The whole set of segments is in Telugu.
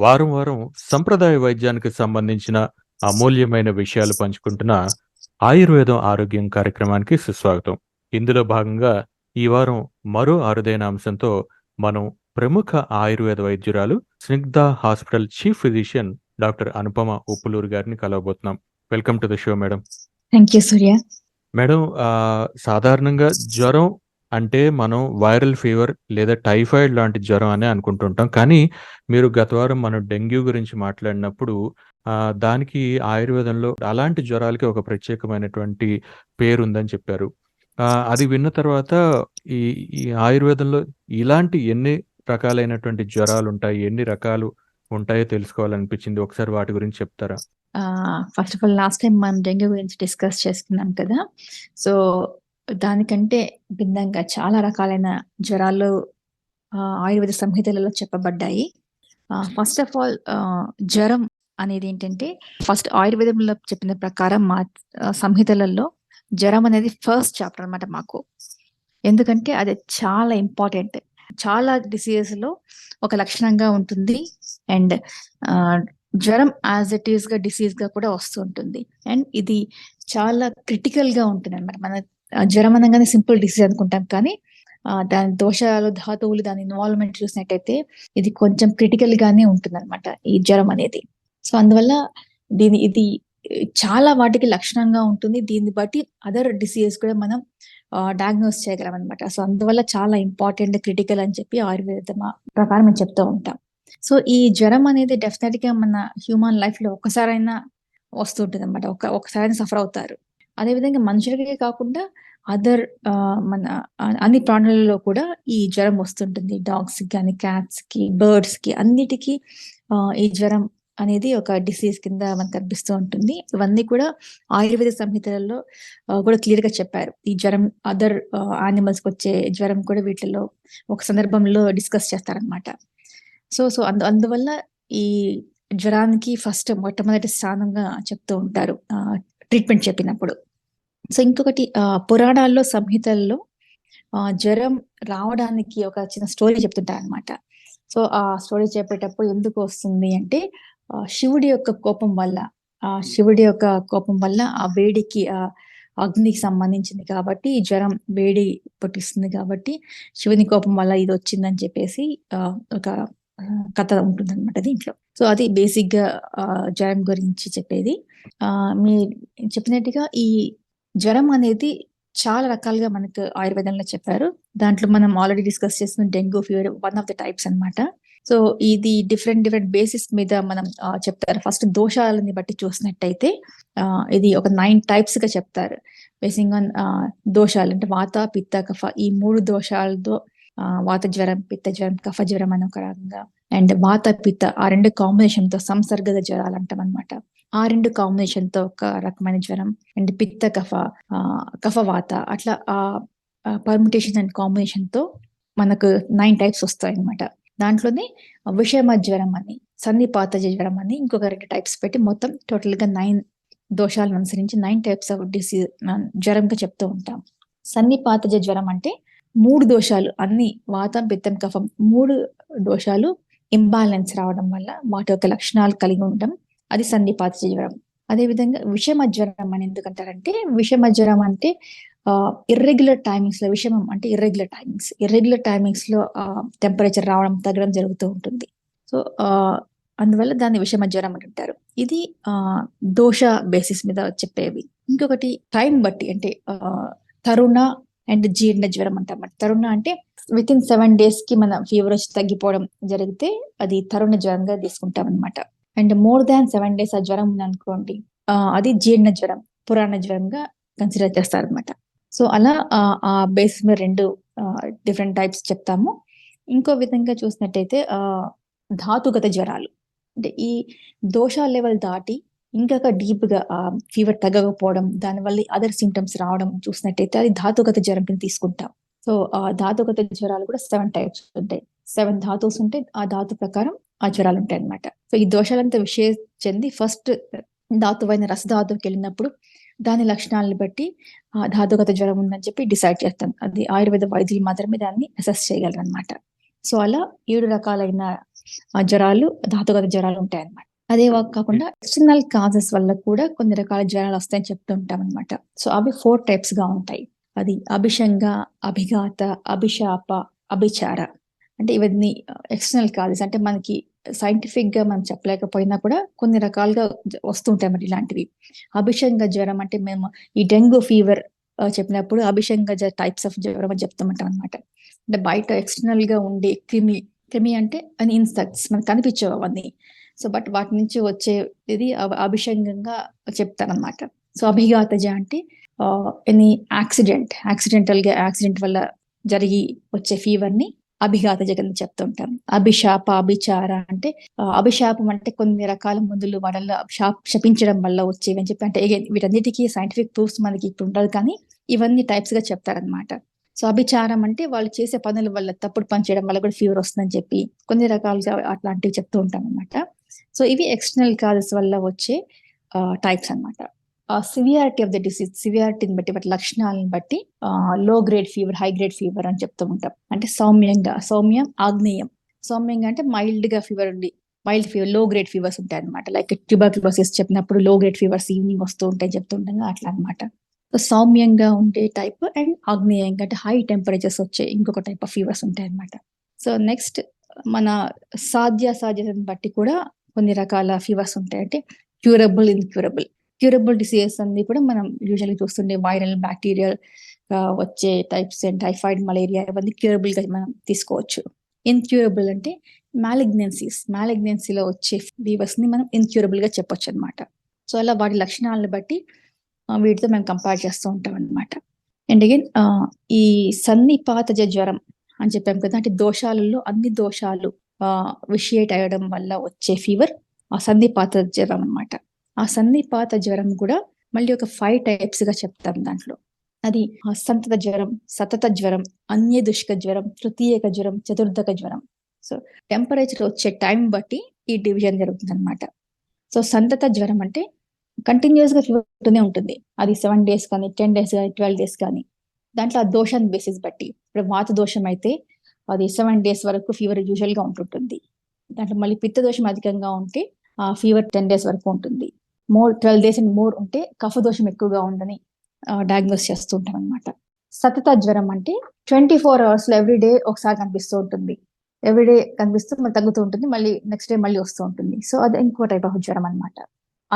వారం వారం సంప్రదాయ వైద్యానికి సంబంధించిన అమూల్యమైన విషయాలు పంచుకుంటున్న ఆయుర్వేదం ఆరోగ్యం కార్యక్రమానికి సుస్వాగతం. ఇందులో భాగంగా ఈ వారం మరో అరుదైన అంశంతో మనం ప్రముఖ Ayurveda వైద్యురాలు Snigdha hospital chief physician doctor Anupama Uppuluru గారిని కలవబోతున్నాం. Welcome to the show madam. Thank you Surya. Madam సాధారణంగా జ్వరం అంటే మనం వైరల్ ఫీవర్ లేదా టైఫాయిడ్ లాంటి జ్వరం అని అనుకుంటుంటాం. కానీ మీరు గత వారం మనం డెంగ్యూ గురించి మాట్లాడినప్పుడు దానికి ఆయుర్వేదంలో అలాంటి జ్వరాలకి ఒక ప్రత్యేకమైనటువంటి పేరు ఉందని చెప్పారు అది విన్న తర్వాత ఈ ఈ ఆయుర్వేదంలో ఇలాంటి ఎన్ని రకాలైనటువంటి జ్వరాలు ఉంటాయి ఎన్ని రకాలు ఉంటాయో తెలుసుకోవాలనిపించింది? ఒకసారి వాటి గురించి చెప్తారా? First of all last time మనం డెంగ్యూ గురించి డిస్కస్ చేసుకున్నాం కదా. సో దానికంటే భిన్నంగా చాలా రకాలైన జ్వరాలు ఆయుర్వేద సంహితలలో చెప్పబడ్డాయి. ఫస్ట్ ఆఫ్ ఆల్ జ్వరం అనేది ఏంటంటే ఫస్ట్ ఆయుర్వేదంలో చెప్పిన ప్రకారం మా సంహితలలో జ్వరం అనేది ఫస్ట్ చాప్టర్ అన్నమాట మాకు. ఎందుకంటే అది చాలా ఇంపార్టెంట్ చాలా డిసీజెస్లో ఒక లక్షణంగా ఉంటుంది. అండ్ జ్వరం యాజ్ ఇట్ ఈస్గా డిసీజ్గా కూడా వస్తూ ఉంటుంది. అండ్ ఇది చాలా క్రిటికల్గా ఉంటుంది అనమాట మన జ్వరం అనగానే సింపుల్ డిసీజ్ అనుకుంటాం కానీ దాని దోషాలు ధాతువులు దాని ఇన్వాల్వ్మెంట్ చూసినట్టయితే ఇది కొంచెం క్రిటికల్ గానే ఉంటుంది అనమాట ఈ జ్వరం అనేది. సో అందువల్ల దీని ఇది చాలా వాటికి లక్షణంగా ఉంటుంది. దీన్ని బట్టి అదర్ డిసీజెస్ కూడా మనం డయాగ్నోస్ చేయగలం అనమాట సో అందువల్ల చాలా ఇంపార్టెంట్ క్రిటికల్ అని చెప్పి ఆయుర్వేద ప్రకారం మేము చెప్తూ ఉంటాం. సో ఈ జ్వరం అనేది డెఫినెట్గా మన హ్యూమన్ లైఫ్లో ఒక్కసారైనా వస్తుంటుంది అనమాట ఒక ఒకసారైనా సఫర్ అవుతారు. అదేవిధంగా మనుషులకే కాకుండా అదర్ మన అన్ని ప్రాణులలో కూడా ఈ జ్వరం వస్తుంటుంది. డాగ్స్కి కానీ క్యాట్స్కి బర్డ్స్కి అన్నిటికీ ఈ జ్వరం అనేది ఒక డిసీజ్ కింద మనకు కనిపిస్తూ ఉంటుంది. ఇవన్నీ కూడా ఆయుర్వేద సంహితలలో కూడా క్లియర్గా చెప్పారు. ఈ జ్వరం అదర్ యానిమల్స్కి వచ్చే జ్వరం కూడా వీటిలో ఒక సందర్భంలో డిస్కస్ చేస్తారనమాట సో సో అందు అందువల్ల ఈ జ్వరానికి ఫస్ట్ మొట్టమొదటి స్థానంగా చెప్తూ ఉంటారు. ట్రీట్మెంట్ చెప్పినప్పుడు. సో ఇంకొకటి పురాణాల్లో సంహితల్లో జ్వరం రావడానికి ఒక చిన్న స్టోరీ చెప్తుంటారు అనమాట సో ఆ స్టోరీ చెప్పేటప్పుడు ఎందుకు వస్తుంది అంటే శివుడి యొక్క కోపం వల్ల ఆ శివుడి యొక్క కోపం వల్ల ఆ వేడికి ఆ అగ్నికి సంబంధించింది కాబట్టి జ్వరం వేడి పుట్టిస్తుంది కాబట్టి శివుని కోపం వల్ల ఇది వచ్చిందని చెప్పేసి ఆ, ఒక కథ ఉంటుంది అనమాట దీంట్లో. సో అది బేసిక్గా జ్వరం గురించి చెప్పేది. ఆ మీ చెప్పినట్టుగా ఈ జ్వరం అనేది చాలా రకాలుగా మనకు ఆయుర్వేదంలో చెప్పారు. దాంట్లో మనం ఆల్రెడీ డిస్కస్ చేసిన dengue fever one of the types అన్నమాట. సో ఇది డిఫరెంట్ డిఫరెంట్ బేసిస్ మీద మనం ఆ, చెప్తారు. ఫస్ట్ దోషాలని బట్టి చూసినట్టయితే ఆ, ఇది ఒక నైన్ టైప్స్గా చెప్తారు. బేసింగ్ ఆన్ దోషాలు. అంటే వాత పిత్త కఫ ఈ మూడు దోషాలతో ఆ, వాత జ్వరం పిత్త జ్వరం కఫ జ్వరం అని ఒక రకంగా. అండ్ వాత పిత్త ఆ రెండు కాంబినేషన్తో సంసర్గద జ్వరాలు అంటాం అనమాట ఆ రెండు కాంబినేషన్తో ఒక రకమైన జ్వరం అండ్ పిత్త కఫ కఫవాత కఫ వాత. అట్లా ఆ పర్మిటేషన్ అండ్ కాంబినేషన్తో మనకు నైన్ టైప్స్ వస్తాయి అనమాట దాంట్లోనే విషమ జ్వరం అని సన్నిపాత జ్వరం అని ఇంకొక రెండు టైప్స్ పెట్టి మొత్తం టోటల్గా నైన్ దోషాలను అనుసరించి నైన్ టైప్స్ ఆఫ్ డిసీజ్ జ్వరంగా చెప్తూ ఉంటాం. సన్నిపాతజ జ్వరం అంటే మూడు దోషాలు అన్ని వాతం పిత్తం కఫం మూడు దోషాలు ఇంబాలెన్స్ రావడం వల్ల వాటి యొక్క లక్షణాలు కలిగి ఉండడం అది సన్నిపాతజ జ్వరం. అదేవిధంగా విషమ జ్వరం అని ఎందుకంటారంటే విషమ జ్వరం అంటే ఇర్రెగ్యులర్ టైమింగ్స్లో విషమం అంటే ఇర్రెగ్యులర్ టైమింగ్స్ ఇర్రెగ్యులర్ టైమింగ్స్లో టెంపరేచర్ రావడం తగ్గడం జరుగుతూ ఉంటుంది. సో అందువల్ల దాన్ని విషమ జ్వరం అని అంటారు. ఇది ఆ దోష బేసిస్ మీద చెప్పేవి. ఇంకొకటి టైం బట్టి అంటే ఆ, తరుణ అండ్ జీర్ణ జ్వరం అంటాం. తరుణ అంటే విత్ ఇన్ సెవెన్ డేస్కి మన ఫీవర్ వచ్చి తగ్గిపోవడం జరిగితే అది తరుణ జ్వరంగా తీసుకుంటాం అనమాట and more than seven days ఆ జ్వరం ఉంది అనుకోండి అది జీర్ణ జ్వరం పురాణ జ్వరంగా కన్సిడర్ చేస్తారు అనమాట సో అలా ఆ, బేస్ బేసిస్ మీద రెండు డిఫరెంట్ టైప్స్ చెప్తాము. ఇంకో విధంగా చూసినట్టయితే ఆ ధాతుగత జ్వరాలు. అంటే ఈ దోష లెవెల్ దాటి ఇంకా డీప్గా ఫీవర్ తగ్గకపోవడం దానివల్ల అదర్ సిమ్టమ్స్ రావడం చూసినట్టయితే అది ధాతుగత జ్వరం కింద తీసుకుంటాం. సో ఆ ధాతుగత జ్వరాలు కూడా సెవెన్ టైప్స్ ఉంటాయి. సెవెన్ ధాతుస్ ఉంటాయి. ఆ ధాతు ప్రకారం ఆ జ్వరాలు ఉంటాయి అన్నమాట సో ఈ దోషాలంతా విషయ చెంది ఫస్ట్ ధాతువైన రసధాతువుకి వెళ్ళినప్పుడు దాని లక్షణాలను బట్టి ఆ ధాతుగత జ్వరం ఉందని చెప్పి డిసైడ్ చేస్తాం. అది ఆయుర్వేద వైద్యులు మాత్రమే దాన్ని అసెస్ చేయగలరు అనమాట సో అలా ఏడు రకాలైన ఆ జ్వరాలు ధాతుగత జ్వరాలు ఉంటాయి అన్నమాట అదే కాకుండా ఎక్స్టర్నల్ కాజెస్ వల్ల కూడా కొన్ని రకాల జ్వరాలు వస్తాయని చెప్తూ ఉంటాం అనమాట సో అవి ఫోర్ టైప్స్గా ఉంటాయి. అది అభిషంగ అభిఘాత అభిశాప అభిచార. అంటే ఇవన్నీ ఎక్స్టర్నల్ కాజెస్ అంటే మనకి సైంటిఫిక్గా మనం చెప్పలేకపోయినా కూడా కొన్ని రకాలుగా వస్తుంటాయి మరి ఇలాంటివి. అభిషంగ జ్వరం అంటే మేము ఈ డెంగ్యూ ఫీవర్ చెప్పినప్పుడు అభిషంగ టైప్స్ ఆఫ్ జ్వరం అని చెప్తామంటాం అనమాట అంటే బయట ఎక్స్టర్నల్గా ఉండే క్రిమి క్రిమి అంటే అని ఇన్సెక్ట్స్ మనకు కనిపించవు అవన్నీ. సో బట్ వాటి నుంచి వచ్చే ఇది అభిషంగంగా చెప్తారనమాట. సో అభిఘాతజ అంటే ఎనీ యాక్సిడెంట్ యాక్సిడెంటల్గా యాక్సిడెంట్ వల్ల జరిగి వచ్చే ఫీవర్ని అభిఘాత జగన్ చెప్తుంటాం అభిశాప అభిచార అంటే అభిశాపం అంటే కొన్ని రకాల మందులు వల్ల శాప్ శపించడం వల్ల వచ్చేవి అని చెప్పి అంటే వీటన్నిటికీ సైంటిఫిక్ ప్రూఫ్స్ మనకి ఇప్పుడు ఉండదు కానీ ఇవన్నీ టైప్స్గా చెప్తారనమాట సో అభిచారం అంటే వాళ్ళు చేసే పనుల వల్ల తప్పుడు పని చేయడం వల్ల కూడా ఫీవర్ వస్తుందని చెప్పి కొన్ని రకాలుగా అట్లాంటివి చెప్తూ ఉంటాం అనమాట సో ఇవి ఎక్స్టర్నల్ కాజెస్ వల్ల వచ్చే టైప్స్ అన్నమాట. సివియారిటీ ఆఫ్ ద డిసీజ్ సివియారిటీని బట్టి వాటి లక్షణాలను బట్టి low grade fever high grade fever అని చెప్తూ ఉంటాం. అంటే సౌమ్యంగా సౌమ్యం ఆగ్నేయం. సౌమ్యంగా అంటే మైల్డ్గా ఫీవర్ ఉండి మైల్డ్ ఫీవర్లో గ్రేడ్ ఫీవర్స్ ఉంటాయి అనమాట లైక్ ట్యూబర్క్లోసిస్ చెప్పినప్పుడు లో గ్రేడ్ ఫీవర్స్ ఈవినింగ్ వస్తూ ఉంటాయి చెప్తుంటాం అట్లా అన్నమాట. సో సౌమ్యంగా ఉండే టైప్ అండ్ ఆగ్నేయంగా అంటే హై టెంపరేచర్స్ వచ్చే ఇంకొక టైప్ ఆఫ్ ఫీవర్స్ ఉంటాయి అనమాట సో నెక్స్ట్ మన సాధ్య సాధ్యతను బట్టి కూడా కొన్ని రకాల ఫీవర్స్ ఉంటాయి. అంటే క్యూరబుల్ ఇన్క్యూరబుల్ క్యూరబుల్ డిసీజెస్ అన్ని కూడా మనం యూజువల్లీ చూస్తుండే వైరల్ బ్యాక్టీరియల్ వచ్చే టైప్స్ అండ్ టైఫాయిడ్ మలేరియా ఇవన్నీ క్యూరబుల్గా మనం తీసుకోవచ్చు. ఇన్క్యూరబుల్ అంటే మ్యాలిగ్నెన్సీస్ మ్యాలిగ్నెన్సీలో వచ్చే ఫీవర్స్ని మనం ఇన్క్యూరబుల్గా చెప్పొచ్చు అనమాట సో అలా వాటి లక్షణాలను బట్టి వీటితో మేము కంపేర్ చేస్తూ ఉంటాం అనమాట అండ్ అగైన్ ఈ సన్నిపాతజ జ్వరం అని చెప్పాం కదా అంటే దోషాలలో అన్ని దోషాలు విషియేట్ అయ్యడం వల్ల వచ్చే ఫీవర్ ఆ సన్నిపాత జ్వరం అన్నమాట. ఆ సంధిపాత జ్వరం కూడా మళ్ళీ ఒక ఫైవ్ టైప్స్గా చెప్తాం దాంట్లో. అది సంతత జ్వరం సతత జ్వరం అన్య దుష్క జ్వరం తృతీయక జ్వరం చతుర్థక జ్వరం. సో టెంపరేచర్ వచ్చే టైం బట్టి ఈ డివిజన్ జరుగుతుంది అనమాట సో సంతత జ్వరం అంటే కంటిన్యూస్గా ఫీవర్తోనే ఉంటుంది. అది సెవెన్ డేస్ కానీ టెన్ డేస్ కానీ ట్వెల్వ్ డేస్ కానీ. దాంట్లో ఆ దోషాన్ని బేసిస్ బట్టి. ఇప్పుడు వాత దోషం అయితే అది సెవెన్ డేస్ వరకు ఫీవర్ యూజువల్గా ఉంటుంటుంది. దాంట్లో మళ్ళీ పిత్త దోషం అధికంగా ఉంటే ఫీవర్ టెన్ డేస్ వరకు ఉంటుంది. More twelve days and more ఉంటే కఫ దోషం ఎక్కువగా ఉందని డయాగ్నోస్ చేస్తూ ఉంటాం అనమాట సతత జ్వరం అంటే ట్వంటీ ఫోర్ అవర్స్లో ఎవ్రీ డే ఒకసారి కనిపిస్తూ ఉంటుంది. ఎవ్రీ డే కనిపిస్తూ మళ్ళీ తగ్గుతూ ఉంటుంది మళ్ళీ నెక్స్ట్ డే మళ్ళీ వస్తూ ఉంటుంది. సో అది ఇంకో టైప్ ఆఫ్ జ్వరం అనమాట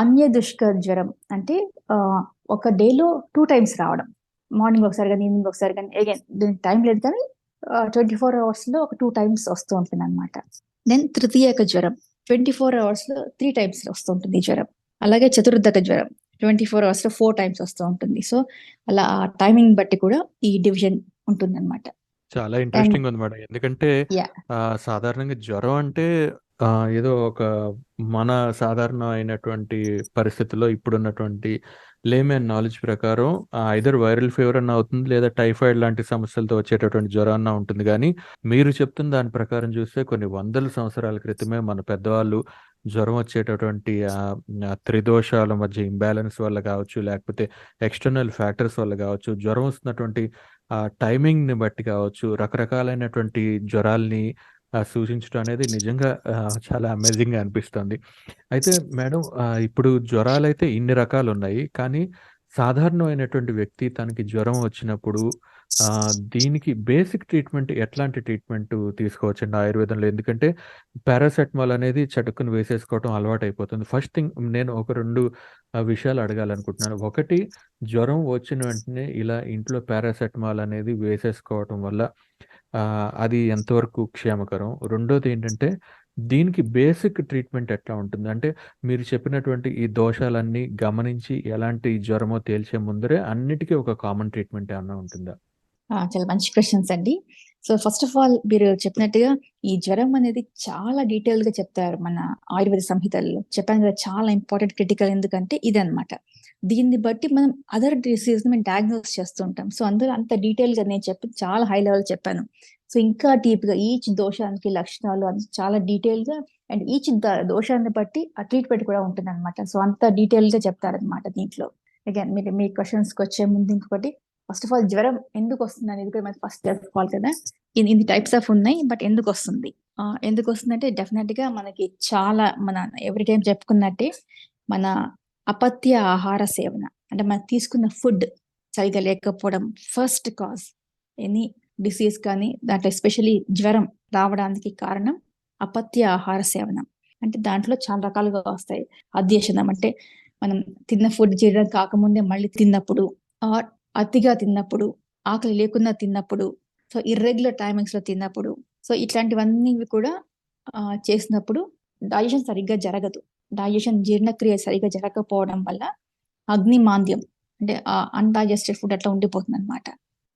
అన్య దుష్కర జ్వరం అంటే ఒక డేలో టూ టైమ్స్ రావడం. మార్నింగ్ ఒకసారి కానీ ఈవినింగ్ ఒకసారి కానీ అగైన్ దీనికి టైం లేదు కానీ ట్వంటీ ఫోర్ అవర్స్లో ఒక టూ టైమ్స్ వస్తూ ఉంటుంది అనమాట దెన్ తృతీయక జ్వరం. ట్వంటీ ఫోర్ అవర్స్లో త్రీ టైమ్స్ వస్తూ ఉంటుంది జ్వరం. అలాగే చతుర్థక జ్వరం ట్వంటీ ఫోర్ అవర్స్లో ఫోర్ టైమ్స్ వస్తూ ఉంటుంది. సో అలా ఆ టైమింగ్ బట్టి కూడా ఈ డివిజన్ ఉంటుంది అనమాట చాలా ఇంట్రెస్టింగ్ ఉంది మేడం. ఎందుకంటే సాధారణంగా జ్వరం అంటే ఏదో ఒక మన సాధారణ అయినటువంటి పరిస్థితుల్లో ఇప్పుడున్నటువంటి లేమెన్ నాలెడ్జ్ ప్రకారం ఐదర్ వైరల్ ఫీవర్ అన్న అవుతుంది లేదా టైఫాయిడ్ లాంటి సమస్యలతో వచ్చేటటువంటి జ్వరాన్న ఉంటుంది. కానీ మీరు చెప్తున్న దాని ప్రకారం చూస్తే కొన్ని వందల సంవత్సరాల క్రితమే మన పెద్దవాళ్ళు జ్వరం వచ్చేటటువంటి త్రిదోషాల మధ్య ఇంబ్యాలెన్స్ వల్ల కావచ్చు లేకపోతే ఎక్స్టర్నల్ ఫ్యాక్టర్స్ వల్ల కావచ్చు జ్వరం వస్తున్నటువంటి ఆ టైమింగ్ని బట్టి కావచ్చు రకరకాలైనటువంటి జ్వరాల్ని సూచించడం అనేది నిజంగా చాలా అమేజింగ్గా అనిపిస్తుంది. అయితే మేడం ఇప్పుడు జ్వరాలు అయితే ఇన్ని రకాలు ఉన్నాయి కానీ సాధారణమైనటువంటి వ్యక్తి తనకి జ్వరం వచ్చినప్పుడు దీనికి బేసిక్ ట్రీట్మెంట్ ఎట్లాంటి ట్రీట్మెంట్ తీసుకోవచ్చండి ఆయుర్వేదంలో? ఎందుకంటే పారాసెటమాల్ అనేది చటుక్కుని వేసేసుకోవడం అలవాటు అయిపోతుంది ఫస్ట్ థింగ్ నేను ఒక రెండు విషయాలు అడగాలనుకుంటున్నాను. ఒకటి జ్వరం వచ్చిన వెంటనే ఇలా ఇంట్లో పారాసెటమాల్ అనేది వేసేసుకోవటం వల్ల అది ఎంతవరకు క్షేమకరం? రెండోది ఏంటంటే దీనికి బేసిక్ ట్రీట్మెంట్ ఎట్లా ఉంటుంది? అంటే మీరు చెప్పినటువంటి ఈ దోషాలన్నీ గమనించి ఎలాంటి జ్వరమో తేల్చే ముందరే అన్నిటికీ ఒక కామన్ ట్రీట్మెంట్ ఏమన్నా ఉంటుందా? చాలా మంచి క్వశ్చన్స్ అండి. సో ఫస్ట్ ఆఫ్ ఆల్ మీరు చెప్పినట్టుగా ఈ జ్వరం అనేది చాలా డీటెయిల్గా చెప్తారు మన ఆయుర్వేద సంహితల్లో. చెప్పాను కదా చాలా ఇంపార్టెంట్ క్రిటికల్ ఎందుకంటే ఇది అన్నమాట దీన్ని బట్టి మనం అదర్ డిసీజ్ని మేము డయాగ్నోస్ చేస్తూ ఉంటాం సో అందులో అంత డీటెయిల్గా నేను చెప్పి చాలా హై లెవెల్ చెప్పాను. సో ఇంకా డీప్గా ఈచ్ దోషానికి లక్షణాలు అది చాలా డీటెయిల్గా అండ్ ఈచ్ దోషాన్ని బట్టి ఆ ట్రీట్మెంట్ కూడా ఉంటుంది అనమాట సో అంత డీటెయిల్గా చెప్తారనమాట దీంట్లో. అగైన్ మీరు మీ క్వశ్చన్స్కి వచ్చే ముందు ఇంకొకటి ఫస్ట్ ఆఫ్ ఆల్ జ్వరం ఎందుకు వస్తుంది అనేది కూడా మనం ఫస్ట్ తెలుసుకోవాలి కదా. ఇన్ ఇన్ని టైప్స్ ఆఫ్ ఉన్నాయి బట్ ఎందుకు వస్తుంది? ఎందుకు వస్తుందంటే డెఫినెట్గా మనకి చాలా మన ఎవ్రీ టైం చెప్పుకున్నట్టే మన అపత్య ఆహార సేవన అంటే మనం తీసుకున్న ఫుడ్ సరిగా లేకపోవడం ఫస్ట్ కాజ్ ఎనీ డిసీజ్ కానీ దాంట్లో ఎస్పెషలీ జ్వరం రావడానికి కారణం అపత్య ఆహార సేవనం. అంటే దాంట్లో చాలా రకాలుగా వస్తాయి. అధ్యక్షనం అంటే మనం తిన్న ఫుడ్ జీర్ణం కాకముందే మళ్ళీ తిన్నప్పుడు ఆర్ అతిగా తిన్నప్పుడు ఆకలి లేకుండా తిన్నప్పుడు సో ఇర్రెగ్యులర్ టైమింగ్స్లో తిన్నప్పుడు సో ఇట్లాంటివన్నీ కూడా చేసినప్పుడు డైజెషన్ సరిగ్గా జరగదు. డైజెషన్ జీర్ణక్రియ సరిగ్గా జరగకపోవడం వల్ల అగ్ని మాంద్యం అంటే అన్డైజెస్టెడ్ ఫుడ్ అట్లా ఉండిపోతుంది అనమాట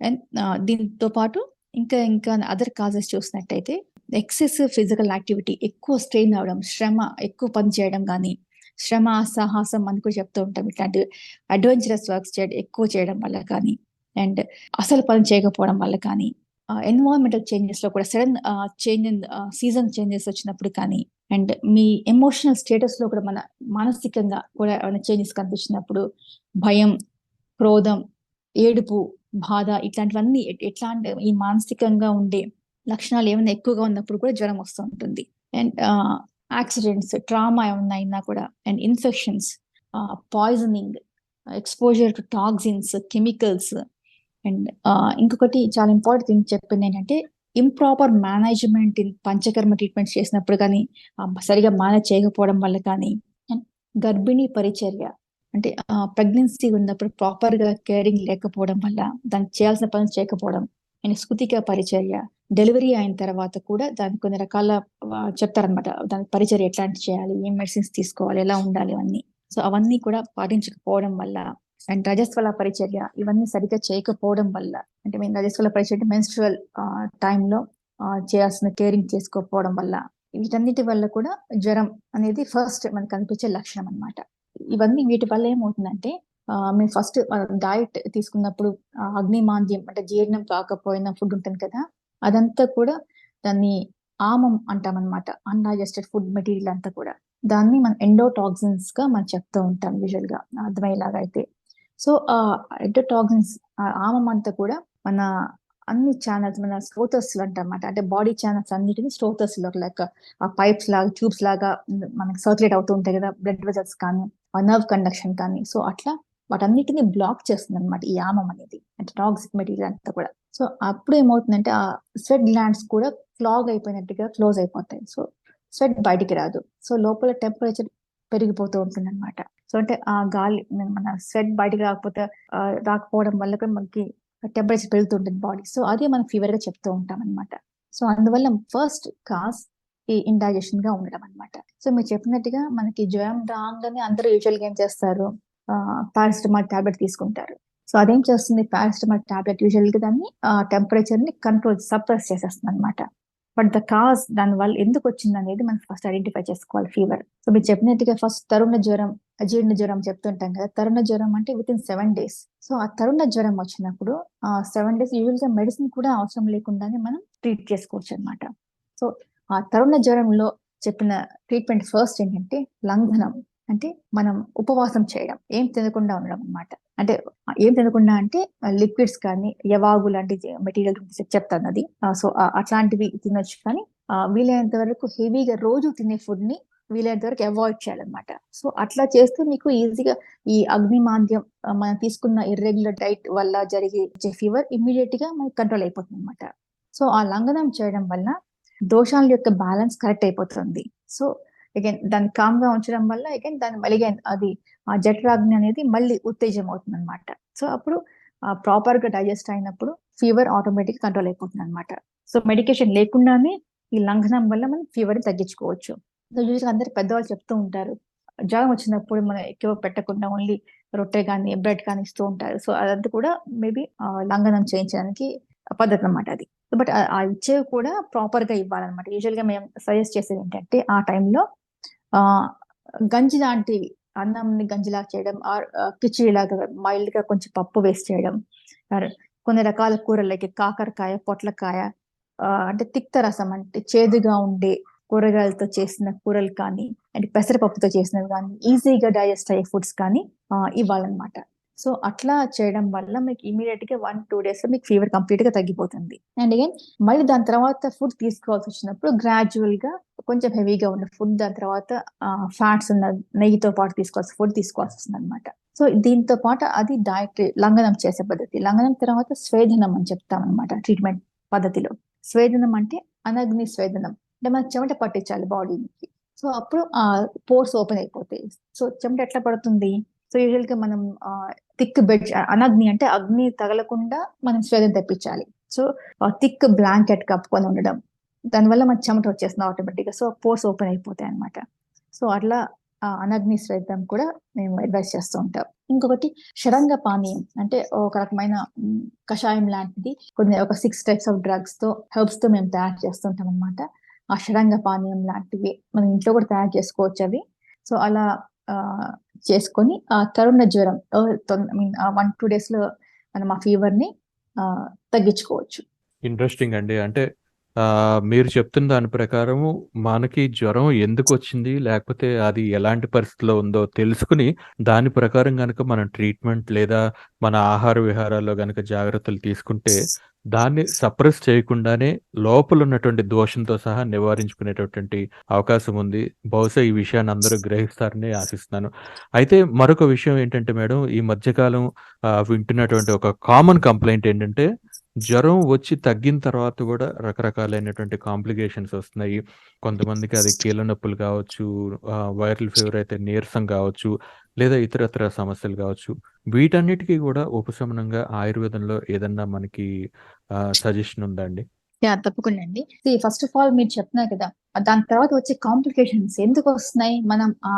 అండ్ దీంతో పాటు ఇంకా ఇంకా అదర్ కాజెస్ చూసినట్టయితే ఎక్సెస్ ఫిజికల్ యాక్టివిటీ ఎక్కువ స్ట్రెయిన్ అవడం శ్రమ ఎక్కువ పని చేయడం కానీ శ్రమ సాహసం అని కూడా చెప్తూ ఉంటాం. ఇట్లాంటి అడ్వెంచరస్ వర్క్స్ చేయడం ఎక్కువ చేయడం వల్ల కానీ అండ్ అసలు పని చేయకపోవడం వల్ల కానీ ఎన్వైరన్మెంటల్ చేంజెస్లో కూడా sudden change in season changes వచ్చినప్పుడు కానీ అండ్ మీ ఎమోషనల్ స్టేటస్లో కూడా మన మానసికంగా కూడా ఏమైనా చేంజెస్ కనిపించినప్పుడు భయం క్రోధం ఏడుపు బాధ ఇట్లాంటివన్నీ ఎట్లాంటి ఈ మానసికంగా ఉండే లక్షణాలు ఏమైనా ఎక్కువగా ఉన్నప్పుడు కూడా జ్వరం వస్తూ ఉంటుంది. అండ్ యాక్సిడెంట్స్ ట్రామా ఏమన్నా అయినా కూడా and infections poisoning exposure to toxins chemicals and ఇంకొకటి చాలా ఇంపార్టెంట్ థింగ్ చెప్పింది ఏంటంటే improper management in Panchakarma treatment చేసినప్పుడు కానీ సరిగా మేనేజ్ చేయకపోవడం వల్ల కానీ అండ్ గర్భిణీ పరిచర్య అంటే ప్రెగ్నెన్సీ ఉన్నప్పుడు ప్రాపర్గా కేరింగ్ లేకపోవడం వల్ల దానికి చేయాల్సిన పనులు చేయకపోవడం ఆయన స్కృతిక పరిచర్య. డెలివరీ అయిన తర్వాత కూడా దానికి కొన్ని రకాల చెప్తారనమాట దాని పరిచర్య ఎట్లాంటి చేయాలి ఏం మెడిసిన్స్ తీసుకోవాలి ఎలా ఉండాలి అవన్నీ సో అవన్నీ కూడా పాటించకపోవడం వల్ల అండ్ రజస్వల పరిచర్య ఇవన్నీ సరిగ్గా చేయకపోవడం వల్ల అంటే మేము రజస్వల పరిచర్య మెన్స్ట్రువల్ టైంలో చేయాల్సిన కేరింగ్ చేసుకోకపోవడం వల్ల వీటన్నిటి వల్ల కూడా జ్వరం అనేది ఫస్ట్ మనకు కనిపించే లక్షణం అన్నమాట. ఇవన్నీ వీటి వల్ల ఏమవుతుందంటే మేము ఫస్ట్ డైట్ తీసుకున్నప్పుడు అగ్ని మాంద్యం అంటే జీర్ణం కాకపోయిన ఫుడ్ ఉంటుంది కదా అదంతా కూడా దాన్ని ఆమం అంటాం అన్డైజెస్టెడ్ ఫుడ్ మెటీరియల్ అంతా కూడా. దాన్ని మనం ఎండోటాక్సిన్స్గా మనం చెప్తూ ఉంటాం యూజువల్గా అర్థమయ్యేలాగా అయితే. సో ఆ ఎండోటాక్సిన్స్ ఆమం అంతా కూడా మన అన్ని ఛానల్స్ మన స్ట్రోతర్స్ అంటమాట అంటే బాడీ ఛానల్స్ అన్నిటిని స్ట్రోతర్స్లో లైక్ ఆ పైప్స్ లాగా ట్యూబ్స్ లాగా మనకి సర్క్యులేట్ అవుతూ ఉంటాయి కదా బ్లడ్ వెజల్స్ కానీ నర్వ్ కండక్షన్ కానీ. సో అట్లా వాటన్నిటిని బ్లాక్ చేస్తుంది అనమాట ఈ ఆమం అనేది. అంటే టాక్సిక్ మెటీరియల్ అంతా కూడా. సో అప్పుడు ఏమవుతుందంటే ఆ స్వెట్ గ్లాండ్స్ కూడా క్లాగ్ అయిపోయినట్టుగా క్లోజ్ అయిపోతాయి. సో స్వెట్ బయటికి రాదు. సో లోపల టెంపరేచర్ పెరిగిపోతూ ఉంటుంది అనమాట సో అంటే ఆ గాలి మన స్వెట్ బయటికి రాకపోతే రాకపోవడం వల్ల కూడా మనకి టెంపరేచర్ పెరుగుతుంటుంది బాడీ. సో అదే మనం ఫీవర్గా చెప్తూ ఉంటాం అనమాట సో అందువల్ల ఫస్ట్ కాజ్ ఈ ఇండైజెషన్గా ఉండడం అనమాట సో మీరు చెప్పినట్టుగా మనకి జ్వరం రాగానే అందరూ యూజువల్గా ఏం చేస్తారు? పారాసిటమాల్ టాబ్లెట్ తీసుకుంటారు. సో అదేం చేస్తుంది? పారాసిటమాల్ టాబ్లెట్ యూజువల్గా దాన్ని టెంపరేచర్ని కంట్రోల్ సప్రెస్ చేసేస్తుంది అనమాట బట్ ద కాజ్ దాని వల్ల ఎందుకు వచ్చింది అనేది మనం ఫస్ట్ ఐడెంటిఫై చేసుకోవాలి ఫీవర్ సో మీరు చెప్పినట్టుగా ఫస్ట్ తరుణ జ్వరం అజీర్ణ జ్వరం చెప్తుంటాం కదా తరుణ జ్వరం అంటే within seven days so ఆ తరుణ జ్వరం వచ్చినప్పుడు ఆ సెవెన్ డేస్ యూజువల్గా మెడిసిన్ కూడా అవసరం లేకుండానే మనం ట్రీట్ చేసుకోవచ్చు అనమాట సో ఆ తరుణ జ్వరంలో చెప్పిన ట్రీట్మెంట్ ఫస్ట్ ఏంటంటే లంఘనం. అంటే మనం ఉపవాసం చేయడం ఏం తినకుండా ఉండడం అన్నమాట. అంటే ఏం తినకుండా అంటే లిక్విడ్స్ కానీ యవాగు లాంటి మెటీరియల్ చెప్తాను అది. సో అట్లాంటివి తినొచ్చు కానీ వీలైనంత వరకు హెవీగా రోజు తినే ఫుడ్ని వీలైనంత వరకు అవాయిడ్ చేయాలన్నమాట. సో అట్లా చేస్తే మీకు ఈజీగా ఈ అగ్నిమాంద్యం మాంద్యం మనం తీసుకున్న ఇర్రెగ్యులర్ డైట్ వల్ల జరిగే ఫీవర్ ఇమ్మీడియట్గా మనకి కంట్రోల్ అయిపోతుంది అనమాట సో ఆ లంగనం చేయడం వల్ల దోషాల యొక్క బ్యాలెన్స్ కరెక్ట్ అయిపోతుంది. సో అగైన్ దాన్ని కామ్గా ఉంచడం వల్ల అగైన్ దాని మళ్ళీ అది ఆ జఠరాగ్ని అనేది మళ్ళీ ఉత్తేజం అవుతుంది అనమాట సో అప్పుడు ప్రాపర్గా డైజెస్ట్ అయినప్పుడు ఫీవర్ ఆటోమేటిక్ కంట్రోల్ అయిపోతుంది అనమాట సో మెడికేషన్ లేకుండానే ఈ లంఘనం వల్ల మనం ఫీవర్ తగ్గించుకోవచ్చు. సో యూజువల్గా అందరు పెద్దవాళ్ళు చెప్తూ ఉంటారు. జ్వరం వచ్చినప్పుడు మనం ఎక్కువ పెట్టకుండా ఓన్లీ రొట్టె కానీ బ్రెడ్ కానీ ఇస్తూ ఉంటారు. సో అదంతా కూడా మేబీ లంఘనం చేయించడానికి పద్ధతి అనమాట అది. బట్ ఆ ఇచ్చేవి కూడా ప్రాపర్గా ఇవ్వాలన్నమాట. యూజువల్గా మేము సజెస్ట్ చేసేది ఏంటంటే ఆ టైంలో ఆ గంజి లాంటివి అన్నంని గంజిలా చేయడం ఆర్ కిచిడి లాగా మైల్డ్గా కొంచెం పప్పు వేస్ట్ చేయడం కొన్ని రకాల కూరలు కాకరకాయ పొట్లకాయ అంటే తిక్త రసం అంటే చేదుగా ఉండే కూరగాయలతో చేసిన కూరలు కానీ అంటే పెసరపప్పుతో చేసినవి కానీ ఈజీగా డైజెస్ట్ అయ్యే ఫుడ్స్ కానీ ఇవ్వాలన్నమాట. సో అట్లా చేయడం వల్ల మీకు ఇమీడియట్గా వన్ టూ డేస్లో మీకు ఫీవర్ కంప్లీట్గా తగ్గిపోతుంది. అండ్ అగైన్ మళ్ళీ దాని తర్వాత ఫుడ్ తీసుకోవాల్సి వచ్చినప్పుడు గ్రాడ్యువల్గా కొంచెం హెవీగా ఉన్న ఫుడ్ దాని తర్వాత ఫ్యాట్స్ ఉన్న నెయ్యితో పాటు తీసుకోవాల్సి ఫుడ్ తీసుకోవాల్సి వస్తుంది అనమాట సో దీంతో పాటు అది డైట్ లంఘనం చేసే పద్ధతి. లంఘనం తర్వాత స్వేదనం అని చెప్తాం అనమాట ట్రీట్మెంట్ పద్ధతిలో. స్వేదనం అంటే అనగ్ని స్వేదనం. అంటే మనం చెమట పట్టించాలి బాడీకి సో అప్పుడు ఆ పోర్స్ ఓపెన్ అయిపోతాయి. సో చెమట ఎట్లా పడుతుంది? సో యూజువల్గా మనం థిక్ బెడ్ అనగ్ని అంటే అగ్ని తగలకుండా మనం స్వేదం తెప్పించాలి. సో థిక్ బ్లాంకెట్ కప్పుకొని ఉండడం. దానివల్ల మన చెమట వచ్చేస్తుంది ఆటోమేటిక్గా. సో పోర్స్ ఓపెన్ అయిపోతాయి అనమాట సో అట్లా ఆ అనగ్ని శ్రద్ధం కూడా మేము అడ్వైస్ చేస్తూ ఉంటాం. ఇంకొకటి షడంగ పానీయం. అంటే ఒక రకమైన కషాయం లాంటిది. కొన్ని ఒక సిక్స్ టైప్స్ ఆఫ్ డ్రగ్స్తో హెర్బ్స్తో మేము తయారు చేస్తుంటాం అనమాట ఆ షడంగ పానీయం లాంటివి మనం ఇంట్లో కూడా తయారు చేసుకోవచ్చు అవి. సో అలా ఆ, చేసుకొని ఆ తరుణ జ్వరం వన్ టూ డేస్లో మనం ఆ ఫీవర్ని తగ్గించుకోవచ్చు. ఇంట్రెస్టింగ్ అండి. అంటే మీరు చెప్తున్న దాని ప్రకారము మనకి జ్వరం ఎందుకు వచ్చింది లేకపోతే అది ఎలాంటి పరిస్థితిలో ఉందో తెలుసుకుని దాని ప్రకారం కనుక మనం ట్రీట్మెంట్ లేదా మన ఆహార విహారాల్లో కనుక జాగ్రత్తలు తీసుకుంటే దాన్ని సప్రెస్ చేయకుండానే లోపల ఉన్నటువంటి దోషంతో సహా నివారించుకునేటటువంటి అవకాశం ఉంది. బహుశా ఈ విషయాన్ని అందరూ గ్రహిస్తారని ఆశిస్తున్నాను. అయితే మరొక విషయం ఏంటంటే మేడం ఈ మధ్యకాలం వింటున్నటువంటి ఒక కామన్ కంప్లైంట్ ఏంటంటే జ్వరం వచ్చి తగ్గిన తర్వాత కూడా రకరకాలైనటువంటి కాంప్లికేషన్స్ వస్తున్నాయి. కొంతమందికి అది కీళ్ళ నొప్పులు కావచ్చు వైరల్ ఫీవర్ అయితే నీరసం కావచ్చు లేదా ఇతరత్ర సమస్యలు కావచ్చు. వీటన్నిటికీ కూడా ఉపశమనంగా ఆయుర్వేదంలో ఏదన్నా మనకి సజెషన్ ఉందా అండి? యా తప్పకుండా అండి. ఫస్ట్ ఆఫ్ ఆల్ మీరు చెప్తున్నారు కదా దాని తర్వాత వచ్చే కాంప్లికేషన్స్ ఎందుకు వస్తున్నాయి? మనం ఆ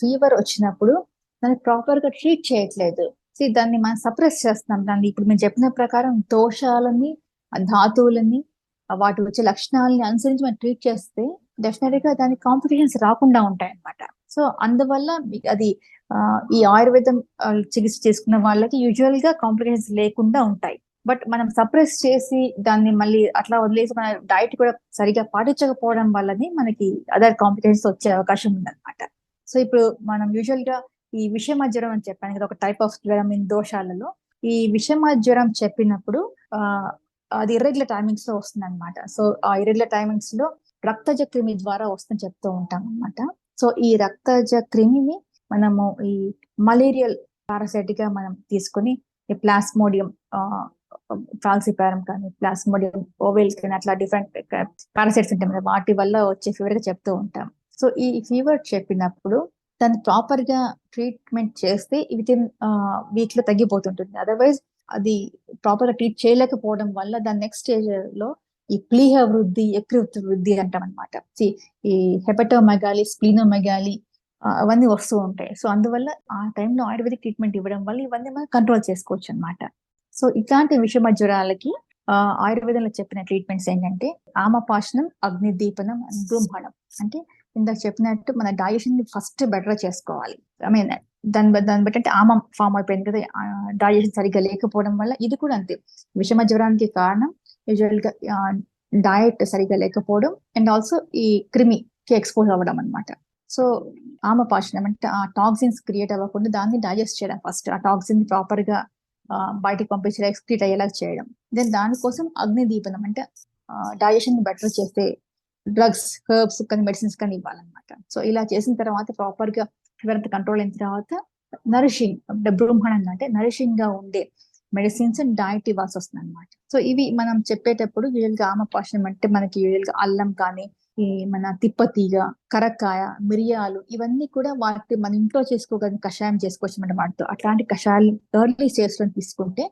ఫీవర్ వచ్చినప్పుడు దాన్ని ప్రాపర్గా ట్రీట్ చేయట్లేదు. సో దాన్ని మనం సప్రెస్ చేస్తున్నాం దాన్ని ఇప్పుడు మేము చెప్పిన ప్రకారం దోషాలని ధాతువులని వాటి వచ్చే లక్షణాలని అనుసరించి మనం ట్రీట్ చేస్తే డెఫినెట్గా దాని కాంప్లికేషన్స్ రాకుండా ఉంటాయి అనమాట సో అందువల్ల అది ఈ ఆయుర్వేదం చికిత్స చేసుకున్న వాళ్ళకి యూజువల్గా కాంప్లికేషన్స్ లేకుండా ఉంటాయి. బట్ మనం సప్రెస్ చేసి దాన్ని మళ్ళీ అట్లా వదిలేసి మన డైట్ కూడా సరిగా పాటించకపోవడం వల్లనే మనకి అదర్ కాంప్లికేషన్స్ వచ్చే అవకాశం ఉందన్నమాట. సో ఇప్పుడు మనం యూజువల్గా ఈ విషమ జ్వరం అని చెప్పాను కదా ఒక టైప్ ఆఫ్ జ్వరం ఇన్ దోషాలలో. ఈ విషమ జ్వరం చెప్పినప్పుడు ఆ అది ఇర్రెగ్యులర్ టైమింగ్స్లో వస్తుంది అనమాట సో ఆ ఇర్రెగ్యులర్ టైమింగ్స్లో రక్తజ క్రిమి ద్వారా వస్తుందని చెప్తూ ఉంటాం అనమాట సో ఈ రక్తజ క్రిమిని మనము ఈ మలేరియల్ పారాసైట్గా మనం తీసుకొని ఈ ప్లాస్మోడియం ఫాల్సిపారం కానీ ప్లాస్మోడియం ఓవెల్ కానీ అట్లా డిఫరెంట్ పారాసైట్స్ ఉంటాయి వాటి వల్ల వచ్చే ఫీవర్గా చెప్తూ ఉంటాం. సో ఈ ఫీవర్ చెప్పినప్పుడు దాన్ని ప్రాపర్గా ట్రీట్మెంట్ చేస్తే విత్ ఇన్ వీక్లో తగ్గిపోతుంటుంది. అదర్వైజ్ అది ప్రాపర్గా ట్రీట్ చేయలేకపోవడం వల్ల దాని నెక్స్ట్ స్టేజ్లో ఈ ప్లీహ వృద్ధి యకృత్ వృద్ధి అంటాం అనమాట ఈ హెపటోమెగాలి స్ప్లీనోమెగాలి అవన్నీ వస్తూ ఉంటాయి. సో అందువల్ల ఆ టైంలో ఆయుర్వేదిక్ ట్రీట్మెంట్ ఇవ్వడం వల్ల ఇవన్నీ మనం కంట్రోల్ చేసుకోవచ్చు అనమాట సో ఇట్లాంటి విషమ జ్వరాలకి ఆ, ఆయుర్వేదంలో చెప్పిన ట్రీట్మెంట్స్ ఏంటంటే ఆమపాషణం అగ్నిదీపనం బ్రహ్మణం అంటే ఇందాక చెప్పినట్టు మన డైజెషన్ని ఫస్ట్ బెటర్ చేసుకోవాలి. ఐ మీన్ దాని దాన్ని బట్టి అంటే ఆమం ఫామ్ అయిపోయింది కదా డైజెషన్ సరిగ్గా లేకపోవడం వల్ల ఇది కూడా అంతే. విషమ జ్వరానికి కారణం యూజువల్గా డయట్ సరిగ్గా లేకపోవడం అండ్ ఆల్సో ఈ క్రిమికి ఎక్స్పోజ్ అవ్వడం అన్నమాట. సో ఆమపాషణం అంటే ఆ టాక్సిన్స్ క్రియేట్ అవ్వకుండా దాన్ని డైజెస్ట్ చేయడం ఫస్ట్ ఆ టాక్సిన్ ప్రాపర్గా బయటికి పంపించడం ఎక్స్క్రీట్ అయ్యేలా చేయడం. దెన్ దానికోసం అగ్ని దీపనం అంటే డైజెషన్ని బెటర్ చేస్తే డ్రగ్స్ హెర్బ్స్ కానీ మెడిసిన్స్ కానీ ఇవ్వాలన్నమాట. సో ఇలా చేసిన తర్వాత ప్రాపర్గా ఫీవర్ కంట్రోల్ అయిన తర్వాత నరిషింగ్ బ్రహ్మణంగా అంటే నరిషింగ్గా ఉండే మెడిసిన్స్ అండ్ డైట్ ఇవ్వాల్సి వస్తుంది అనమాట సో ఇవి మనం చెప్పేటప్పుడు యూజువల్గా ఆమపాషణం అంటే మనకి యూజువల్గా అల్లం కానీ ఈ మన తిప్పతీగ కరక్కాయ మిరియాలు ఇవన్నీ కూడా వాటి మన ఇంట్లో చేసుకోగలిగిన కషాయం చేసుకోవచ్చు అన్నమాట. వాటితో అట్లాంటి కషాయాలు ఎర్లీ స్టేజ్లో తీసుకుంటే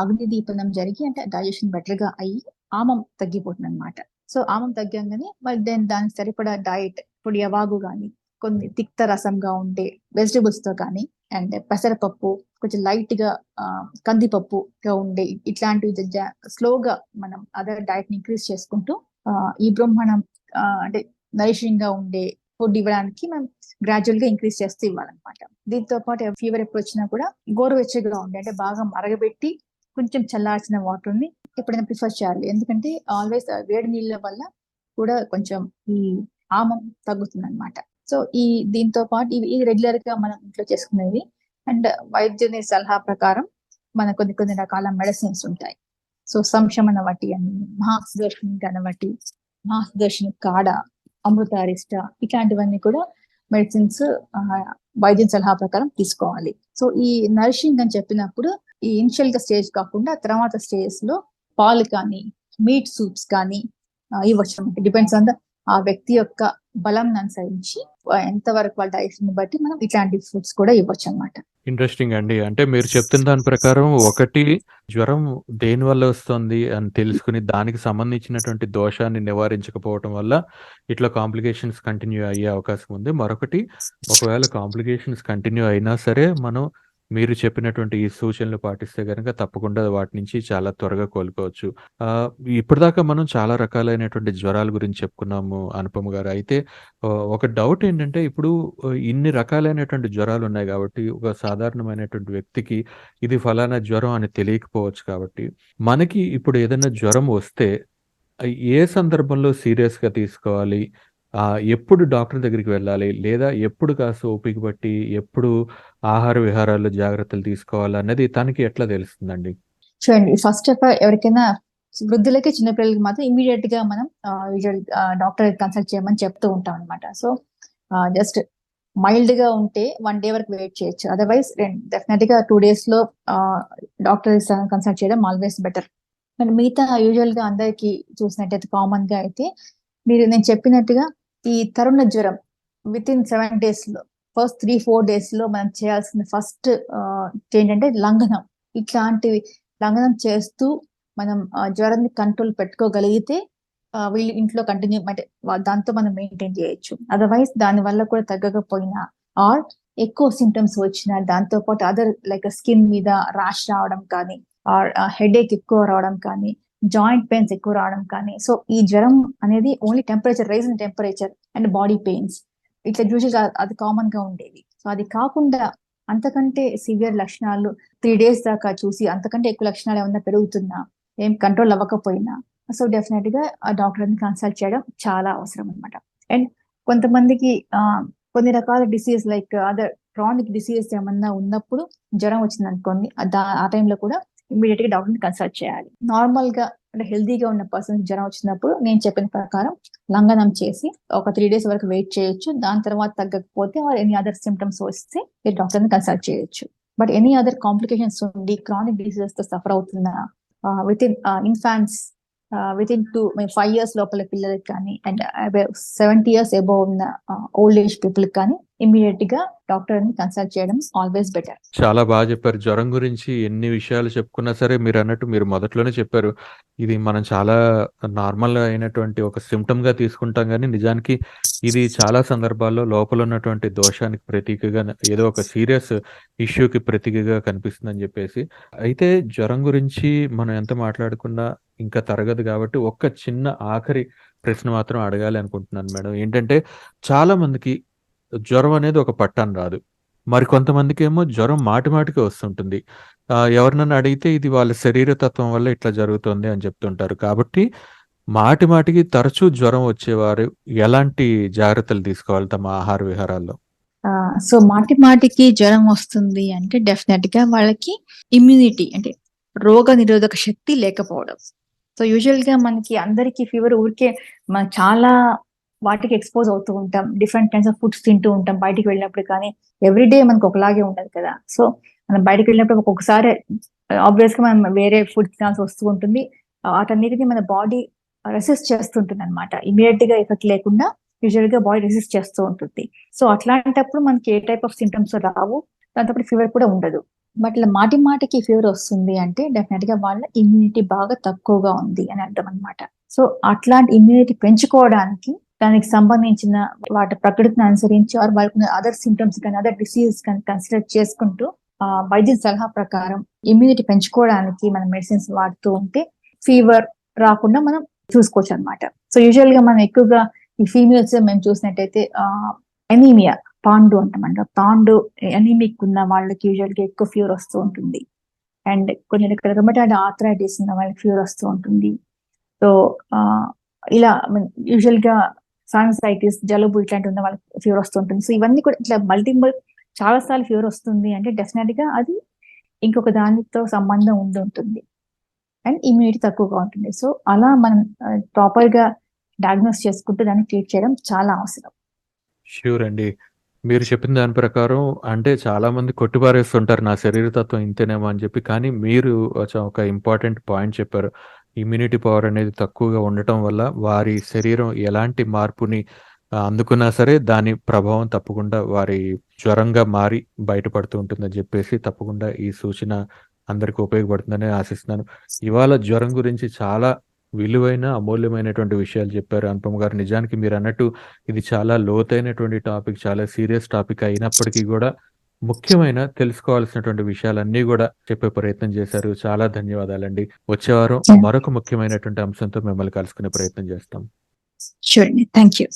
అగ్ని దీపనం జరిగి అంటే డైజెషన్ బెటర్గా అయ్యి ఆమం తగ్గిపోతుంది అనమాట సో ఆమం తగ్గంగానే మరి దెన్ దానికి సరిపడా డైట్ ఇప్పుడు యవాగు కానీ కొన్ని తిక్త రసంగా ఉండే వెజిటబుల్స్తో కానీ అండ్ పెసరపప్పు కొంచెం లైట్గా ఆ, కందిపప్పుగా ఉండే ఇట్లాంటివి స్లోగా మనం అదర్ డైట్ని ఇంక్రీజ్ చేసుకుంటూ ఈ బ్రహ్మణం అంటే నరిషింగ్గా ఉండే ఫుడ్ ఇవ్వడానికి మనం గ్రాడ్యువల్గా ఇంక్రీజ్ చేస్తూ ఇవ్వాలన్నమాట. దీంతో పాటు ఫీవర్ ఎప్పుడు వచ్చినా కూడా గోరువెచ్చగా ఉండే అంటే బాగా మరగబెట్టి కొంచెం చల్లార్చిన వాటర్ని ఎప్పుడైనా ప్రిఫర్ చేయాలి. ఎందుకంటే ఆల్వేస్ వేడి నీళ్ళ వల్ల కూడా కొంచెం ఈ ఆమం తగ్గుతుంది అనమాట సో ఈ దీంతో పాటు ఇవి రెగ్యులర్గా మనం ఇంట్లో చేసుకునేవి. అండ్ వైద్యుని సలహా ప్రకారం మన కొన్ని కొన్ని రకాల మెడిసిన్స్ ఉంటాయి. సో సంశమన వటి అని మహాసుదర్శన్ గణవటి మహాసుదర్శన్ కాడ అమృతారిష్ట ఇట్లాంటివన్నీ కూడా మెడిసిన్స్ వైద్యం సలహా ప్రకారం తీసుకోవాలి. సో ఈ నరిషింగ్ అని చెప్పినప్పుడు ఈ ఇనిషియల్గా స్టేజ్ కాకుండా తర్వాత స్టేజ్లో పాలు కానీ మీట్ సూప్స్ కానీ ఇవ్వచ్చు అనమాట డిపెండ్స్ ఆన్ ద ఆ వ్యక్తి యొక్క బలం అనుసరించి ఎంతవరకు వాళ్ళ డైజెషన్ బట్టి మనం ఇట్లాంటి ఫుడ్స్ కూడా ఇవ్వచ్చు అనమాట ఇంట్రెస్టింగ్ అండి. అంటే మీరు చెప్తున్న దాని ప్రకారం ఒకటి జ్వరం దేని వల్ల వస్తుంది అని తెలుసుకుని దానికి సంబంధించినటువంటి దోషాన్ని నివారించకపోవటం వల్ల ఇట్లా కాంప్లికేషన్స్ కంటిన్యూ అయ్యే అవకాశం ఉంది. మరొకటి ఒకవేళ కాంప్లికేషన్స్ కంటిన్యూ అయినా సరే మనం మీరు చెప్పినటువంటి ఈ సూచనలు పాటిస్తే గనుక తప్పకుండా వాటి నుంచి చాలా త్వరగా కోలుకోవచ్చు. ఇప్పటిదాకా మనం చాలా రకాలైనటువంటి జ్వరాల గురించి చెప్పుకున్నాము అనుపమ గారు. అయితే ఒక డౌట్ ఏంటంటే ఇప్పుడు ఇన్ని రకాలైనటువంటి జ్వరాలు ఉన్నాయి కాబట్టి ఒక సాధారణమైనటువంటి వ్యక్తికి ఇది ఫలానా జ్వరం అని తెలియకపోవచ్చు కాబట్టి మనకి ఇప్పుడు ఏదైనా జ్వరం వస్తే ఏ సందర్భంలో సీరియస్‌గా తీసుకోవాలి? ఎప్పుడు డాక్టర్ దగ్గరికి వెళ్ళాలి? లేదా ఎప్పుడు కాస్త ఓపిక పట్టి ఎప్పుడు ఆహార విహారాల్లో జాగ్రత్తలు తీసుకోవాలి అన్నది తనకి ఎట్లా తెలుస్తుందండి? చూడండి ఫస్ట్ ఆఫ్ ఆల్ ఎవరికైనా వృద్ధులకి చిన్నపిల్లలకి మాత్రం ఇమీడియట్గా మనం యూజువల్ డాక్టర్ కన్సల్ట్ చేయమని చెప్తూ ఉంటాం అనమాట సో జస్ట్ మైల్డ్గా ఉంటే వన్ డే వరకు వెయిట్ చేయొచ్చు అదర్వైజ్ డెఫినెట్గా టూ డేస్లో డాక్టర్ కన్సల్ట్ చేయడం ఆల్వేస్ బెటర్ అండ్ మిగతా యూజువల్గా అందరికి చూసినట్టయితే కామన్గా అయితే మీరు నేను చెప్పినట్టుగా ఈ తరుణ జ్వరం విత్ ఇన్ సెవెన్ డేస్లో ఫస్ట్ త్రీ ఫోర్ డేస్లో మనం చేయాల్సిన ఫస్ట్ ఏంటంటే లంఘనం. ఇట్లాంటివి లంఘనం చేస్తూ మనం జ్వరాన్ని కంట్రోల్ పెట్టుకోగలిగితే వీళ్ళు ఇంట్లో కంటిన్యూ అంటే దాంతో మనం మెయింటైన్ చేయొచ్చు. అదర్వైజ్ దాని వల్ల కూడా తగ్గకపోయినా ఆర్ ఎక్కువ సిమ్టమ్స్ వచ్చినా దాంతో పాటు అదర్ లైక్ స్కిన్ మీద ర్యాష్ రావడం కానీ ఆర్ హెడేక్ ఎక్కువ రావడం కానీ జాయింట్ పెయిన్స్ ఎక్కువ రావడం కానీ సో ఈ జ్వరం అనేది only temperature rise in temperature and body pains ఇట్లా యూజువల్గా అది కామన్గా ఉండేది. సో అది కాకుండా అంతకంటే సివియర్ లక్షణాలు త్రీ డేస్ దాకా చూసి అంతకంటే ఎక్కువ లక్షణాలు ఏమన్నా పెరుగుతున్నా ఏం కంట్రోల్ అవ్వకపోయినా సో డెఫినెట్గా ఆ డాక్టర్ని కన్సల్ట్ చేయడం చాలా అవసరం అనమాట అండ్ కొంతమందికి ఆ, కొన్ని రకాల disease like other chronic disease ఏమన్నా ఉన్నప్పుడు జ్వరం వచ్చింది అనుకోండి ఆ ఆ టైంలో కూడా ఇమీడియట్గా డాక్టర్ని కన్సల్ట్ చేయాలి. నార్మల్గా అంటే హెల్దీగా ఉన్న పర్సన్ జ్వరం వచ్చినప్పుడు నేను చెప్పిన ప్రకారం లంఘనం చేసి ఒక త్రీ డేస్ వరకు వెయిట్ చేయొచ్చు. దాని తర్వాత తగ్గకపోతే ఆర్ ఎనీ అదర్ సిమ్టమ్స్ వస్తే మీరు డాక్టర్ని కన్సల్ట్ చేయొచ్చు. బట్ ఎనీ అదర్ కాంప్లికేషన్స్ ఉండి క్రానిక్ డిసీజెస్తో సఫర్ అవుతున్న with in infants with in two five years లోపల పిల్లలకి కానీ అండ్ సెవెంటీ ఇయర్స్ అబౌవ్ ఉన్న ఓల్డ్ ఏజ్ పీపుల్ కానీ ఇమీడియట్గా డాక్టర్ని కన్సల్ట్ చేయడం ఆల్వేస్ బెటర్ చాలా బాగా చెప్పారు. జ్వరం గురించి ఎన్ని విషయాలు చెప్పుకున్నా సరే మీరు అన్నట్టు మీరు మొదట్లోనే చెప్పారు. ఇది మనం చాలా నార్మల్ అయినటువంటి ఒక సిమ్టమ్గా తీసుకుంటాం కానీ నిజానికి ఇది చాలా సందర్భాల్లో లోపల ఉన్నటువంటి దోషానికి ప్రతీకగా ఏదో ఒక సీరియస్ ఇష్యూకి ప్రతీకగా కనిపిస్తుందని చెప్పేసి. అయితే జ్వరం గురించి మనం ఎంత మాట్లాడుకున్నా ఇంకా తరగదు కాబట్టి ఒక్క చిన్న ఆఖరి ప్రశ్న మాత్రం అడగాలి అనుకుంటున్నాను మేడం. ఏంటంటే చాలా మందికి జ్వరం అనేది ఒక పట్టం రాదు. మరి కొంతమందికి ఏమో జ్వరం మాటి మాటికి వస్తుంటుంది. ఎవరినన్నా అడిగితే ఇది వాళ్ళ శరీర తత్వం వల్ల ఇట్లా జరుగుతుంది అని చెప్తుంటారు. కాబట్టి మాటి మాటికి తరచూ జ్వరం వచ్చేవారు ఎలాంటి జాగ్రత్తలు తీసుకోవాలి తమ ఆహార విహారాల్లో? సో మాటి మాటికి జ్వరం వస్తుంది అంటే డెఫినెట్గా వాళ్ళకి ఇమ్యూనిటీ అంటే రోగ నిరోధక శక్తి లేకపోవడం సో యూజువల్గా మనకి అందరికి ఫీవర్ ఊరికే చాలా వాటికి ఎక్స్పోజ్ అవుతూ ఉంటాం. డిఫరెంట్ కైండ్స్ ఆఫ్ ఫుడ్స్ తింటూ ఉంటాం. బయటికి వెళ్ళినప్పుడు కానీ ఎవ్రీడే మనకు ఒకలాగే ఉండదు కదా. సో మనం బయటికి వెళ్ళినప్పుడు ఒక్కొక్కసారి ఆబ్వియస్గా మనం వేరే ఫుడ్ తినాల్సి వస్తూ ఉంటుంది. వాటన్నిటిని మన బాడీ రెసిస్ట్ చేస్తుంటుంది అనమాట ఇమీడియట్గా ఎఫెక్ట్ లేకుండా యూజువల్గా బాడీ రెసిస్ట్ చేస్తూ ఉంటుంది. సో అట్లాంటప్పుడు మనకి ఏ టైప్ ఆఫ్ సింటమ్స్ రావు. దాంతోపాటు ఫీవర్ కూడా ఉండదు. బట్ ఇలా మాటి మాటికి ఫీవర్ వస్తుంది అంటే డెఫినెట్గా వాళ్ళ ఇమ్యూనిటీ బాగా తక్కువగా ఉంది అని అర్థం అనమాట సో అట్లాంటి ఇమ్యూనిటీ పెంచుకోవడానికి దానికి సంబంధించిన వాటి ప్రకృతిని అనుసరించి ఆర్ వాళ్ళకున్న అదర్ సిమ్టమ్స్ కానీ అదర్ డిసీజెస్ కానీ కన్సిడర్ చేసుకుంటూ ఆ, సలహా ప్రకారం ఇమ్యూనిటీ పెంచుకోవడానికి మనం మెడిసిన్స్ వాడుతూ ఉంటే ఫీవర్ రాకుండా మనం చూసుకోవచ్చు అనమాట సో యూజువల్గా మనం ఎక్కువగా ఈ ఫీమేల్స్ మేము చూసినట్టయితే ఎనీమియా పాండు అంటామంట పాండు ఎనీమిక్ ఉన్న వాళ్ళకి యూజువల్గా ఎక్కువ ఫీవర్ వస్తూ ఉంటుంది. అండ్ కొన్ని రకాల రొమటాయిడ్ ఆథరైటిస్ ఉన్న వాళ్ళకి ఫీవర్ వస్తూ ఉంటుంది. సో ఇలా యూజువల్గా సైనసైటిస్ జలుబు ఇట్లాంటి ఉన్న వాళ్ళకి ఫీవర్ వస్తూ ఉంటుంది సో ఇవన్నీ కూడా ఇట్లా మల్టిపుల్ చాలా సార్లు ఫీవర్ వస్తుంది అంటే డెఫినెట్గా అది ఇంకొక దానితో సంబంధం ఉండి ఉంటుంది అండ్ ఇమ్యూనిటీ తక్కువగా ఉంటుంది సో అలా మనం ప్రాపర్గా డయాగ్నోస్ చేసుకుంటూ దాన్ని ట్రీట్ చేయడం చాలా అవసరం ష్యూర్ అండి. మీరు చెప్పిన దాని ప్రకారం అంటే చాలా మంది కొట్టిపారేస్తుంటారు నా శరీర తత్వం ఇంతేనేమో అని చెప్పి. కానీ మీరు ఒక ఇంపార్టెంట్ పాయింట్ చెప్పారు. ఇమ్యూనిటీ పవర్ అనేది తక్కువగా ఉండటం వల్ల వారి శరీరం ఎలాంటి మార్పుని అందుకున్నా సరే దాని ప్రభావం తప్పకుండా వారి జ్వరంగా మారి బయటపడుతూ ఉంటుందని చెప్పేసి తప్పకుండా ఈ సూచన అందరికి ఉపయోగపడుతుందని ఆశిస్తున్నాను. ఇవాళ జ్వరం గురించి చాలా విలువైన, అమూల్యమైనటువంటి విషయాలు చెప్పారు అనుపమ గారు. నిజానికి మీరన్నట్టు ఇది చాలా లోతైనటువంటి టాపిక్. చాలా సీరియస్ టాపిక్ అయినప్పటికీ కూడా ముఖ్యమైన తెలుసుకోవాల్సినటువంటి విషయాలన్నీ గూడా చెప్పే ప్రయత్నం చేశారు. చాలా ధన్యవాదాలండి. వచ్చే వారం యాహ్! మరొక ముఖ్యమైనటువంటి అంశంతో మిమ్మల్ని కలుసుకునే ప్రయత్నం చేస్తాం. Thank you.